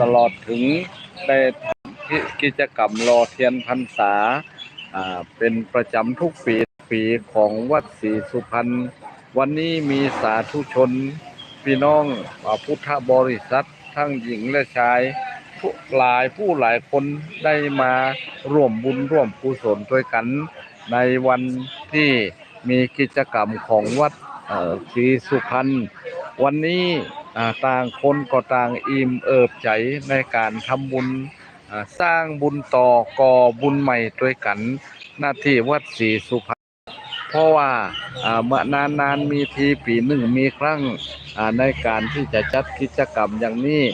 ตลอดถึงได้ทำกิกิจกรรมรอเทียนพรรษาเป็นประจำทุกปีปีของวัดศรีสุพรรณวันนี้มีสาธุชน พี่น้องอาพุทธบริษัททั้งหญิงและชายผู้หลายผู้หลายคนได้มาร่วมบุญร่วมกุศลด้วยกัน ในวันที่มีกิจกรรมของวัดศรีสุพรรณวันนี้ ต่างคนก็ต่างอิ่มเอิบใจในการทำบุญสร้างบุญต่อก่อบุญใหม่ด้วยกัน หน้าที่วัดศรีสุพรรณเพราะว่าเมื่อนานๆมีทีปีหนึ่งมีครั้งในการที่จะจัดกิจกรรมอย่างนี้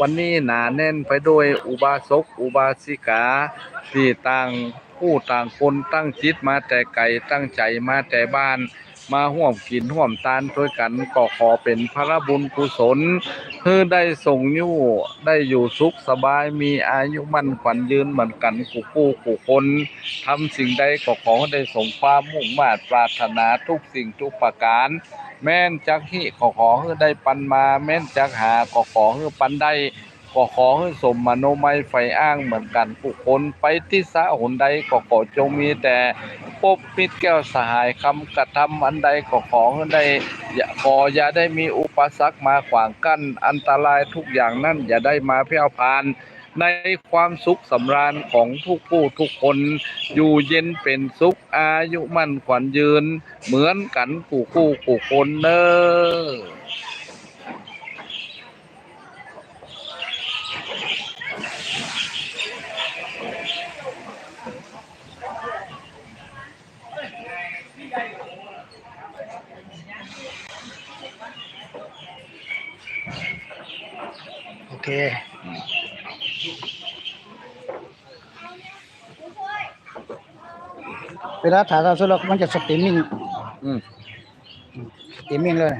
วันนี้หนาแน่นไปด้วยอุบาสกอุบาสิกาที่ต่างผู้ต่างคนตั้งจิตมาแต่ไกลตั้งใจมาแต่บ้าน มาห่วมกินห่วมตานด้วยกันก็ขอเป็นพระบุญกุศลเพื่อได้ส่งยู่ได้อยู่สุขสบายมีอายุมั่นขวัญยืนเหมือนกันกูกู้กูคนทำสิ่งใดก็ขอได้สมความมุ่งมา่ปรารถนาทุกสิ่งทุกประการ แม่นจักหิก็ขอให้ได้ปันมา แม่นจักหาก็ขอให้ปันได้ ก็ขอให้สมมโนไมยไฟอ้างเหมือนกันผู้คนไปที่สะหนใดก็ขอจงมีแต่ปบปิดแก้วสหายคำกระทำอันใดก็ขอให้ได้อย่าขออย่าได้มีอุปสรรคมาขวางกั้นอันตรายทุกอย่างนั่นอย่าได้มาเพี้ยวพานในความสุขสำราญของทุกผู้ทุกคน อยู่เย็นเป็นสุขอายุมั่นขวัญยืน เหมือนกันกูคู่กูคนเนอโอ เคเวลาถ่ายทอดสดแล้วมันจะสตรีมมิ่งอืมสตรีมมิ่งเลย